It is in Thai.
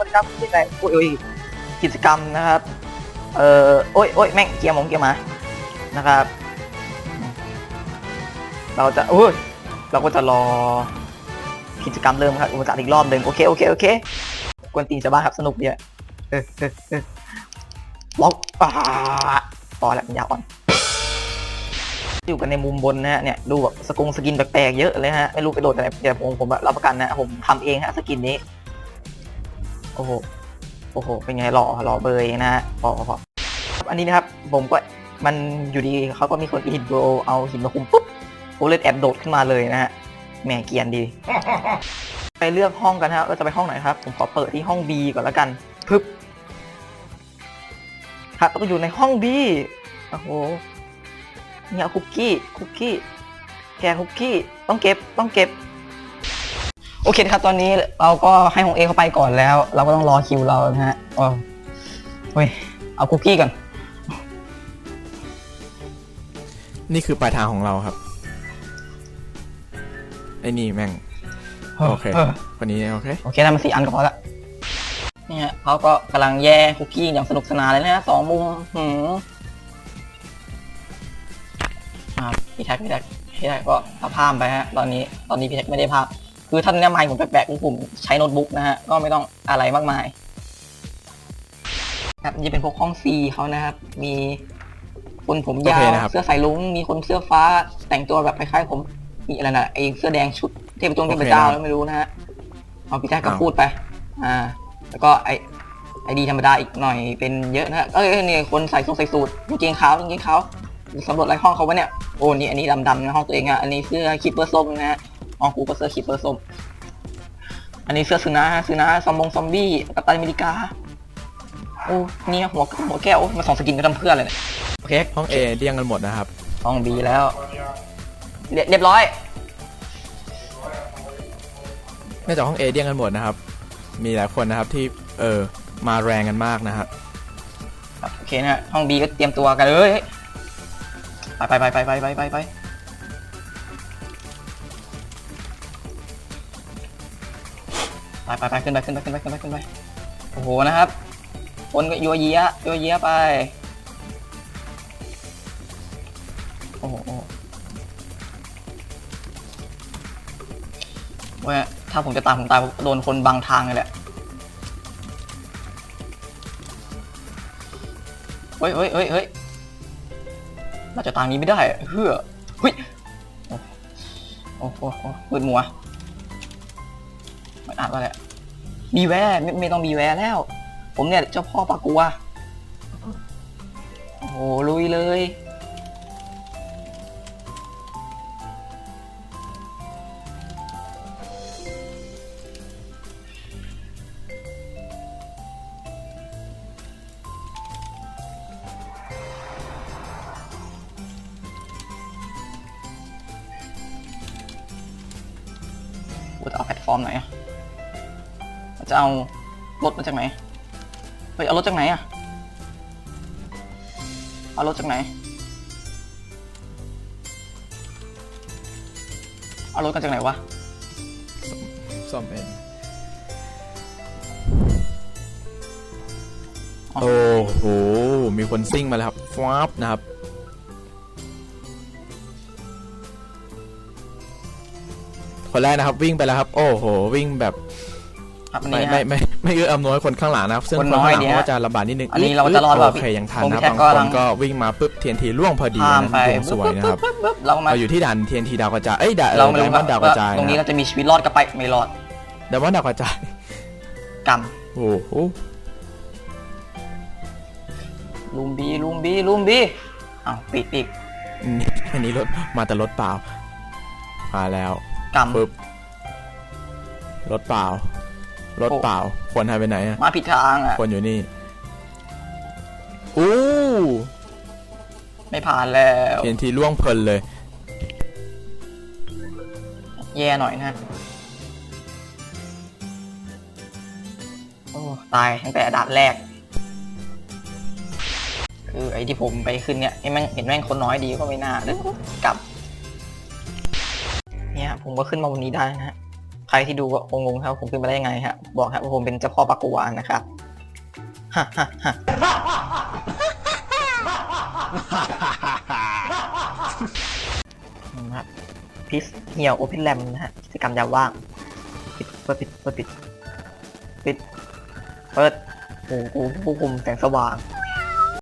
วัสดีครับที่ไหนโอ้ยโอ้ยกิจกรรมนะครับ เอ่อโอ้ยโอ้ยแม่งเกียร์หมงเกียร์มานะครับ เราจะโอ้ยเราก็จะรอกิจกรรมเริ่มครับอุปสรรคอีกรอบหนึ่งโอเคโอเคโอเคกวนตีนชาวบ้าครับสนุกดีอะเออเออเออล็อกอ่าพอแล้วปัญญาอ่อนอยู่กันในมุมบนนะฮะเนี่ยดูแบบสกงสกินแปลกๆเยอะเลยฮะไม่รู้ไปโหลดอะไรแต่ผมผมอะรับประกันนะผมทำเองฮะสกินนี้ โอ้โห โอ้โห เป็นไงหล่อหล่อเบยนะฮะพอพอพอครับอันนี้นะครับ ผมก็มันอยู่ดีเขาก็มีคนอินโดเอาหินมาคุมปุ๊บผมเลยแอบโดดขึ้นมาเลยนะฮะแหมเกียนดี ไปเลือกห้องกันฮะว่าจะไปห้องไหนครับ ผมขอเปิดที่ห้อง B ก่อนแล้วกันพึบครับแล้วก็อยู่ในห้อง B โอ้โหเนี่ยคุกกี้คุกกี้ แกคุกกี้ต้องเก็บต้องเก็บ โอเคนะครับ ตอนนี้เราก็ให้ของเอเข้าไปก่อนแล้ว เราก็ต้องรอคิวเรานะฮะอ๋อเฮ้ย เอาคุกกี้ก่อน นี่คือปลายทางของเราครับ ไอ้นี่แม่ง โอเคคนนี้โอเค โอเคนะมันสี่อันก็พอละเนี่ยเขาก็กำลังแย่คุกกี้อย่างสนุกสนานเลยนะฮะสองมุมหืมอ่าพี่แท็กพี่แท็กพี่แท็กก็เอาภาพไปฮะ ตอนนี้ตอนนี้พี่แท็กไม่ได้ภาพ คือท่านเนี่ยไมค์ผมแปลกๆผมใช้โน้ตบุ๊กนะฮะ ก็ไม่ต้องอะไรมากมาย ครับนี่เป็นพวกห้องซีเขานะครับ มีคนผมยาโอเควนะครับ เสื้อสายลุง มีคนเสื้อฟ้าแต่งตัวแบบคล้ายๆผม มีอะไรนะไอเสื้อแดงชุดเทพจงเทพเจ้าแล้วไม่รู้นะฮะ เอาพี่แท็กก็พูดไป อ่า แล้วก็ไอไอดีธรรมดาอีกหน่อยเป็นเยอะนะฮะเอ้ยนี่คนใส่ทรงใส่สูทกางเกงขาวกางเกงขาวสำรวจอะไรห้องเขาวะเนี่ย โอ้ นี่อันนี้ดำๆนะห้องตัวเองอะ อันนี้เสื้อคิปเปอร์ส้มนะฮะ ห้องกูก็เสื้อคิปเปอร์ส้มอันนี้เสื้อซูนาซูนาซอมบงซอมบี้กัปตันอเมริกาโอ้เนี่ยหัวหัวแก้วโอ้มาสองสกินก็ทำเพื่ออะไรเนี่ยโอเคห้อง A เรียงกันหมดนะครับห้องบีแล้ว เรียเรียบร้อยเนื่องจากห้อง A เรียงกันหมดนะครับ มีหลายคนนะครับที่เออมาแรงกันมากนะครับครับโอเคนะฮะห้องบีก็เตรียมตัวกันเลยไปไปไปไปไปไปไป ไปไปไปขึ้นไปขึ้นไปขึ้นไปขึ้นไปขึ้นไปโอ้โหนะครับคนก็ยัวเยียยัวเยียไปโอ้โหว้ยถ้าผมจะตามผมตายโดนคนบังทางเลยแหละเฮ้ยเฮ้ยเฮ้ยเฮ้ยเราจะตามนี้ไม่ได้อะเฮ้อเฮ้ยโอ้โหโอ้โหมืด มัวไม่อ่านว่าแหละมีแวร์ไม่ไม่ต้องมีแวร์แล้ว ผมเนี่ยเจ้าพ่อปากัวโอ้โหลุยเลยกูจะเอาแพลตฟอร์มไหนอะ จะเอารถมาจากไหนเฮ้ยเอารถจากไหนอะเอารถจากไหน เอารถกันจากไหนวะซ่อมเองอ๋อโอ้โห มีคนซิ่งมาแล้วครับฟาบนะครับ คนแรกนะครับวิ่งไปแล้วครับ โอ้โห วิ่งแบบ ครับอันไม่นี้ไม่ฮะไม่ไม่เอื้ออำนวยคนข้างหลังนะครับ ซึ่งคคนนน้ข้างอยหลังดีฮะเขาก็จะลำบากนิดนึงอันนี้เราจะรอดเปล่าโอเคยังทันผมนะแค่บางก็คกำลันงก็วิ่งมาปุ๊บเทียนทีล่วงพอดีข้ามนะไปดวงสวยนะครับปึ๊บปึ๊บปึ๊บเรามาเราอยู่ที่ด่านเทียนทีดาวกระจายเอ้ยด่านเราไม่รู้ไดมอนด์ดาวกระจายตรงนี้นะเราจะมีชีวิตรอดกับไปไม่รอดไดมอนด์ดาวกระจายกรรมโอ้โหลุมบีลุมบีลุมบีอ้าวปิดอีกนี่อันนี้รถมาแต่รถเปล่ามาแล้วกรรมปึ๊บรถเปล่า รถโอ้เปล่าคนหายไปไหนอะมาผิดทางอะคนอยู่นี่อู้ไม่ผ่านแล้วเทียนทีล่วงเพลินเลย แย่หน่อยนะโอ้ตายตั้งแต่ด่านแรก คือไอ้ที่ผมไปขึ้นเนี่ยไอ้แม่งเห็นแม่งคนน้อยดีก็ไม่น่าเด้อกลับ เนี่ยผมก็ขึ้นมาวันนี้ได้นะฮะ ใครที่ดูก็งงครับผมขึ้นมาได้ยังไงฮะบอกครับว่าผมเป็นเจ้าพ่อปากกวานนะครับฮ่าฮ่าฮ่านะครับพิสเหี่ยวโอเพนแรมนะฮะกิจกรรมยามว่างปิดเปิดปิดเปิดปิดปิดเปิดโอ้โหผู้คุมแสงสว่าง